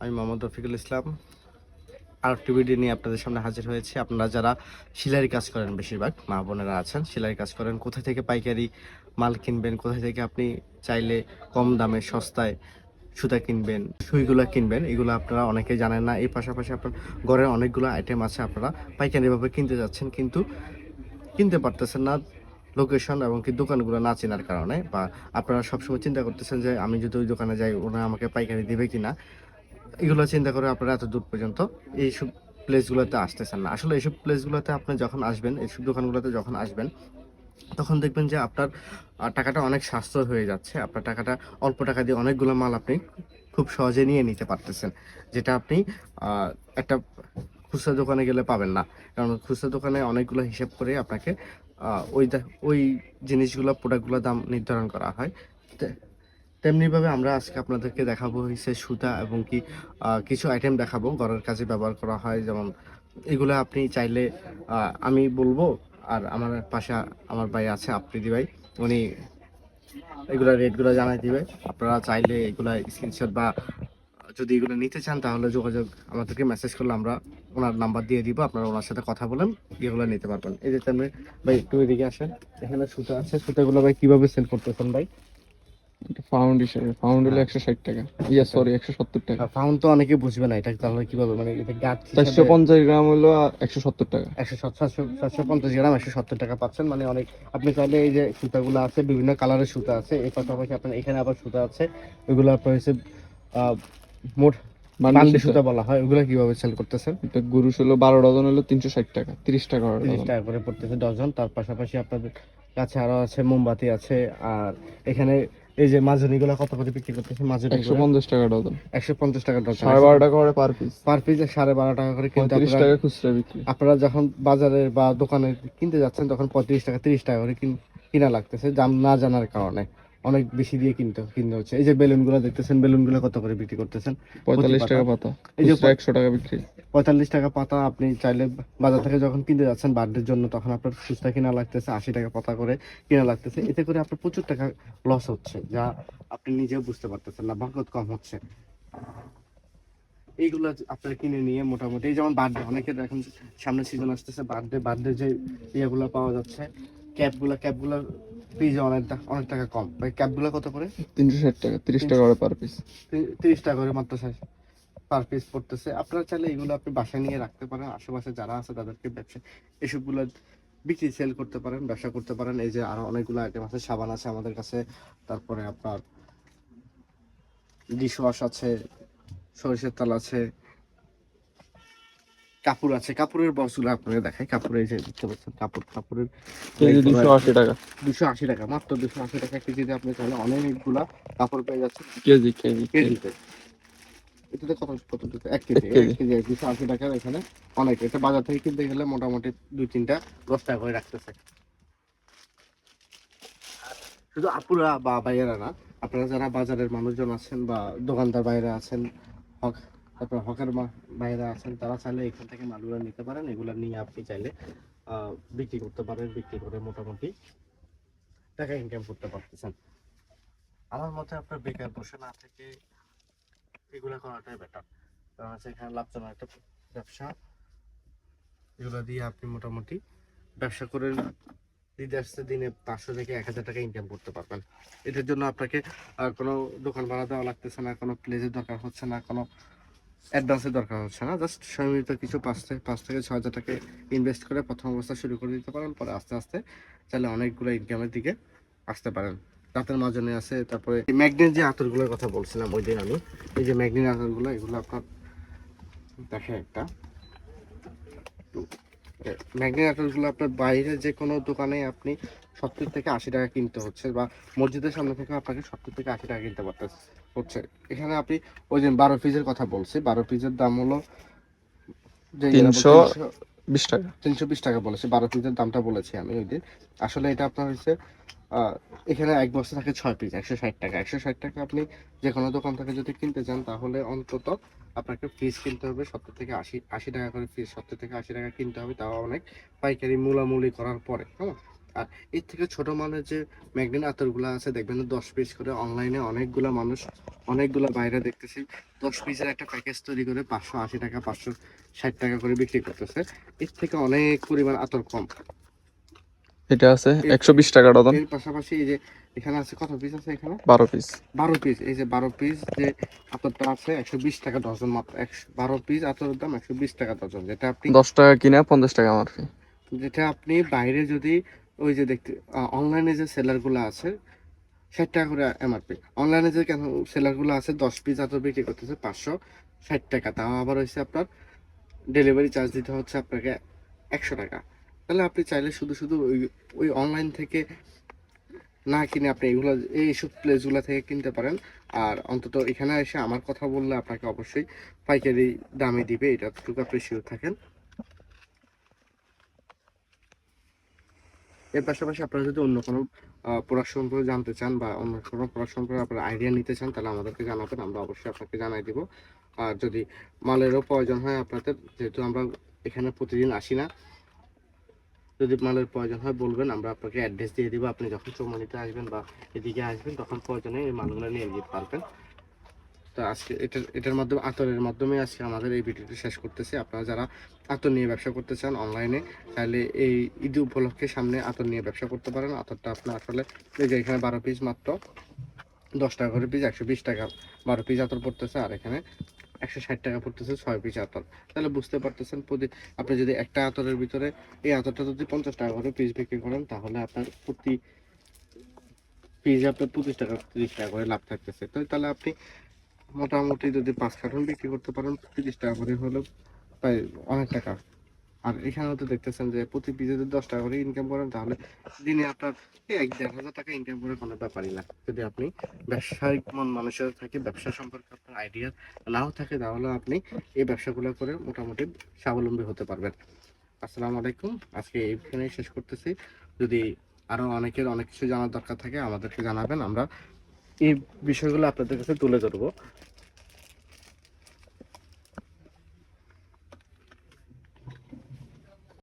আমি মোহাম্মদ রফিকুল ইসলাম। আর টিভিডি নিয়ে আপনাদের সামনে হাজির হয়েছি। আপনারা যারা সেলাইয়ের কাজ করেন বেশিরভাগ, মা বোনেরা আছেন, সেলাইয়ের কাজ করেন কোথা থেকে পাইকারি মাল কিনবেন কোথা থেকে আপনি চাইলে কম দামে সস্তায় সুতা কিনবেন, সুইগুলো কিনবেন, এগুলো আপনারা অনেকে জানেন না। এর পাশাপাশি আপনার ঘরের অনেকগুলো আইটেম আছে, আপনারা পাইকারিভাবে কিনতে যাচ্ছেন, কিন্তু কিনতে পারতেছেন না। লোকেশন এবং কি দোকানগুলো না চেনার কারণে বা আপনারা সবসময় চিন্তা করতেছেন যে আমি যদি ওই দোকানে যাই ওরা আমাকে পাইকারি দিবে কিনা। এগুলো চিন্তা করে আপনারা এত দূর পর্যন্ত এইসব প্লেসগুলোতে আসতেছেন না। আসলে এইসব প্লেসগুলোতে আপনি যখন আসবেন, এইসব দোকানগুলোতে যখন আসবেন, তখন দেখবেন যে আপনার টাকাটা অনেক সাশ্রয় হয়ে যাচ্ছে। আপনার টাকাটা, অল্প টাকা দিয়ে অনেকগুলো মাল আপনি খুব সহজে নিয়ে নিতে পারতেছেন, যেটা আপনি একটা খুচরা দোকানে গেলে পাবেন না। কারণ খুচরা দোকানে অনেকগুলো হিসাব করে আপনাকে ওই ওই জিনিসগুলো প্রোডাক্টগুলোর দাম নির্ধারণ করা হয়। তেমনিভাবে আমরা আজকে আপনাদেরকে দেখাবো হচ্ছে সুতা এবং কি কিছু আইটেম দেখাবো, ঘরের কাজে ব্যবহার করা হয়। যেমন এগুলো আপনি চাইলে আমি বলব, আর আমার পাশে, আমার ভাই আছে আফ্রিদি ভাই। উনি এগুলো রেটগুলো জানাই দিবে। আপনারা চাইলে এগুলা স্ক্রিনশট বা যদি এগুলো নিতে চান, তাহলে যোগাযোগ আমাদেরকে মেসেজ করলে আমরা ওনার নাম্বার দিয়ে দিব। আপনারা ওনার সাথে কথা বলেন, এগুলো নিতে পারবেন। এই যে তেমনি, ভাই, একটু এদিকে আসেন। এখানে সুতা আছে। সুতাগুলো ভাই কীভাবে সেল করতেছেন ভাই? ফাউন্ড হিসেবে ফাউন্ড হলো একশো ষাট টাকা। ইয়া সরি একশো সত্তর টাকা। ফাউন্ড তো অনেকে বুঝবে না এটা তাহলে কীভাবে মানে এটা গাছ চারশো পঞ্চাশ গ্রাম হলো একশো সত্তর টাকা। একশো সাতশো সাতশো পঞ্চাশ গ্রাম একশো সত্তর টাকা পাচ্ছেন। মানে অনেক আপনি চাইলে এই যে সুতাগুলো আছে বিভিন্ন কালারের সুতা আছে এই পাশাপাশি আপনার এখানে আবার সুতা আছে। ওইগুলো আপনার হচ্ছে মোট বান্ডি সুতা। বলা হয়। ওগুলো কীভাবে সেল করতেছেন? এটা গরুস হলো বারো ডজন হলো তিনশো ষাট টাকা তিরিশ টাকা তিরিশ টাকা করে পড়তেছে ডজন। তার পাশাপাশি আপনাদের কাছে আরও আছে মোমবাতি আছে আর এখানে এই যে মাজনিগুলো কত করে বিক্রি করতেছে? মাঝুনি একশো পঞ্চাশ টাকা ডজন। একশো পঞ্চাশ টাকা ডজন। সাড়ে বারো টাকা করে পার পিস পার পিস সাড়ে বারো টাকা করে কিনতে তিরিশ আপনারা টাকা খুচরা বিক্রি। আপনারা যখন বাজারে বা দোকানে কিনতে যাচ্ছেন তখন পঁয়ত্রিশ টাকা তিরিশ টাকা করে কিন- কিনা লাগতেছে দাম না জানার কারণে। অনেক বেশি দিয়ে কিনতে কিনতে হচ্ছে। এই যে বেলুনগুলো দেখতেছেন বেলুনগুলো কত করে বিক্রি করতেছেন? পঁয়তাল্লিশ টাকা পাতা। এই যে একশো টাকা বিক্রি। পঁয়তাল্লিশ টাকা পাতা আপনি চাইলে বাজার থেকে যখন কিনতে যাচ্ছেন বার্থডের জন্য তখন আপনার খুচরা কিনা লাগতেছে আশি টাকা পাতা করে কিনা লাগতেছে। এতে করে আপনার প্রচুর টাকা লস হচ্ছে যা আপনি নিজেও বুঝতে পারতেছেন না বরকত কম হচ্ছে। এইগুলো আপনার কিনে নিয়ে মোটামুটি এই যেমন বার্থডে অনেকের এখন সামনে সিজন আসতেছে বার্থডে বার্থডে যে ইয়েগুলো পাওয়া যাচ্ছে ক্যাপগুলো ক্যাপগুলো পিজে অনেক অনেক টাকা কম। ভাই ক্যাপগুলো কত করে? তিনশো ষাট টাকা তিরিশ টাকা করে পার পিস তিরিশ টাকা করে মাত্র পার পিস পড়তেছে। আপনারা চাইলে এগুলো আপনি বাসায় নিয়ে রাখতে পারেন। আশেপাশে যারা আছে তাদেরকে ব্যবসা এসবগুলো বিক্রি সেল করতে পারেন ব্যবসা করতে পারেন। এই যে আরও অনেকগুলো আইটেম আছে সাবান আছে আমাদের কাছে। তারপরে আপনার ডিশ ওয়াশ আছে সরিষার তেল আছে কাপড় আছে কাপড়ের বক্সগুলো আপনাকে দেখাই। কাপড়ের এই যে দেখতে পাচ্ছেন কাপড় কাপড়ের দুশো আশি টাকা। দুশো আশি টাকা মাত্র দুশো আশি টাকা কেজিতে আপনি চাইলে অনেকগুলা কাপড় পেয়ে যাচ্ছেন। Kg kg kg. কেজিতে এটাতে কত কত এক কেজি এক কেজি। এক দুশো আশি টাকার এখানে অনেক এটা বাজার থেকে কিনতে গেলে মোটামুটি দুই তিনটা দশ টাকা করে রাখতেছে। শুধু আপুরা বা ভাইয়েরা না আপনারা যারা বাজারের মানুষজন আছেন বা দোকানদার বাইরে আছেন হক তারপর হকের বাইরে আছেন, তারা চাইলে এখান থেকে মালগুলো নিতে পারেন। এগুলো নিয়ে আপনি চাইলে বিক্রি করতে পারেন, বিক্রি করে মোটামুটি টাকা ইনকাম করতে পারতেছেন। আমার মতে আপনার বেকার বসে না থেকে এগুলো করাটাই বেটার কারণ হচ্ছে এখানে লাভজনক একটা ব্যবসা। এগুলো দিয়ে আপনি মোটামুটি ব্যবসা করে আসছে দিনে পাঁচশো থেকে এক হাজার টাকা ইনকাম করতে পারবেন। এটার জন্য আপনাকে কোনো দোকান ভাড়া দেওয়া লাগতেছে না, কোনো প্লেসের দরকার হচ্ছে না, কোনো অ্যাডভান্সের দরকার হচ্ছে না জাস্ট সীমিত কিছু পাঁচ থেকে পাঁচ থেকে ছয় হাজার টাকা ইনভেস্ট করে প্রথম অবস্থা শুরু করে দিতে পারেন, পরে আস্তে আস্তে তাহলে অনেকগুলো ইনকামের দিকে আসতে পারেন। দাঁতের মাজনে আছে, তারপরে ম্যাগনেট যে আঁতরগুলোর কথা বলছিলাম ওই দিন আমি, এই যে ম্যাগনেট আঁতরগুলো, এগুলো আপনার দেখে একটা ম্যাগনেট আতরগুলো আপনার বাইরে যে কোনো দোকানে আপনি সত্তর থেকে আশি টাকা কিনতে হচ্ছে বা মসজিদের সামনে থেকে আপনাকে সত্তর থেকে আশি টাকা কিনতে পারতে হচ্ছে। এখানে আপনি ওই যে বারো পিসের কথা বলছি বারো পিসের দাম হলো তিনশো বিশ টাকা। তিনশো বিশ টাকা বলেছে বারো পিসের দামটা বলেছি আমি ওই দিন। আসলে এটা আপনার হচ্ছে এখানে এক বস্তা থাকে ছয় পিস একশো ষাট টাকা। একশো ষাট টাকা আপনি যে কোনো দোকান থেকে যদি কিনতে চান, তাহলে অন্তত আপনাকে ফিস কিনতে হবে সত্তর থেকে আশি আশি টাকা করে ফিস সত্তর থেকে আশি টাকা কিনতে হবে, তাও অনেক পাইকারি মূলামূলি করার পরে হ্যাঁ আর এর থেকে ছোট মানের যে ম্যাগনেট আতরগুলো আছে, দেখবেন দশ পিস করে অনলাইনে অনেকগুলা মানুষ, অনেকগুলা বাইরে দেখতেছি, দশ পিসের একটা প্যাকেজ তৈরি করে পাঁচশো আশি টাকা, পাঁচশো ষাট টাকা করে বিক্রি করতেছে। এর থেকে অনেক পরিমাণ আতর কম। এটা আছে একশো বিশ টাকা ডজন। এর পাশাপাশি এই যে এখানে আছে কত পিস আছে এখানে? বারো পিস বারো পিস এই যে বারো পিস যে আতরটা আছে একশো বিশ টাকা ডজন মাত্র। একশো বারো পিস আতরের দাম একশো বিশ টাকা ডজন যেটা আপনি দশ টাকা কিনা পঞ্চাশ টাকা আমার ফি যেটা আপনি বাইরে যদি ওই যে দেখতে অনলাইনে যে সেলারগুলো আছে ষাট টাকা করে এমআরপি অনলাইনে যে কেন সেলারগুলো আছে দশ পিস আতর বিক্রি করতেছে পাঁচশো ষাট টাকা। তাও আবার হচ্ছে আপনার ডেলিভারি চার্জ দিতে হচ্ছে আপনাকে একশো টাকা। তাহলে আপনি চাইলে শুধু শুধু ওই ওই অনলাইন থেকে না কিনে আপনি এইগুলো এইসব প্লেসগুলো থেকে কিনতে পারেন। আর অন্তত এখানে এসে আমার কথা বললে আপনাকে অবশ্যই পাইকারি দামে দিবে এটাটুকু আপনি শিওর থাকেন। এর পাশাপাশি আপনারা যদি অন্য কোনো প্রোডাক্ট সম্পর্কে জানতে চান বা অন্য কোনো প্রোডাক্ট সম্পর্কে আপনারা আইডিয়া নিতে চান, তাহলে আমাদেরকে জানাবেন, আমরা অবশ্যই আপনাকে জানাই দিব। আর যদি মালেরও প্রয়োজন হয় আপনাদের, যেহেতু আমরা এখানে প্রতিদিন আসি না যদি মালের প্রয়োজন হয় বলবেন, আমরা আপনাকে অ্যাড্রেস দিয়ে দিব। আপনি যখন চৌমানিতে আসবেন বা এদিকে আসবেন, তখন প্রয়োজনে এই মালগুলো নিয়ে যেতে পারবেন। তো আজকে এটার এটার মাধ্যমে, আতরের মাধ্যমে আজকে আমাদের এই ভিডিওটি শেষ করতেছি। আপনারা যারা আতর নিয়ে ব্যবসা করতে চান অনলাইনে তাহলে এই ঈদ উপলক্ষে সামনে আতর নিয়ে ব্যবসা করতে পারেন। আতরটা আপনার আসলে এই যে এখানে বারো পিস মাত্র, দশ টাকা করে পিস একশো বিশ টাকা বারো পিস আতর পড়তেছে। আর এখানে একশো ষাট টাকা পড়তেছে, ছয় পিস আতর। তাহলে বুঝতে পারতেছেন প্রতি আপনি যদি একটা আতরের ভিতরে এই আতরটা যদি পঞ্চাশ টাকা করে পিস বিক্রি করেন, তাহলে আপনার প্রতি পিস আপনার পঁচিশ টাকা, তিরিশ টাকা করে লাভ থাকতেছে। তো তাহলে আপনি মোটামুটি যদি পাঁচ কার্টন বিক্রি করতে পারেন, তিরিশ টাকা করে হলেও প্রায় অনেক টাকা আর এখানেও তো দেখতেছেন যে প্রতি পিসে যদি দশ টাকা করে ইনকাম করেন, তাহলে দিনে আপনার এক দেড় হাজার টাকা ইনকাম করে কোনো ব্যাপারই না। যদি আপনি ব্যবসায়িক মন মানুষের থাকে, ব্যবসা সম্পর্কে আপনার আইডিয়া নাও থাকে, তাহলে আপনি এই ব্যবসাগুলো করে মোটামুটি স্বাবলম্বী হতে পারবেন। আসসালামু আলাইকুম। আজকে এইখানেই শেষ করতেছি। যদি আরও অনেকের অনেক কিছু জানার দরকার থাকে, আমাদেরকে জানাবেন। আমরা এই বিষয়গুলো আপনাদের কাছে তুলে ধরবো।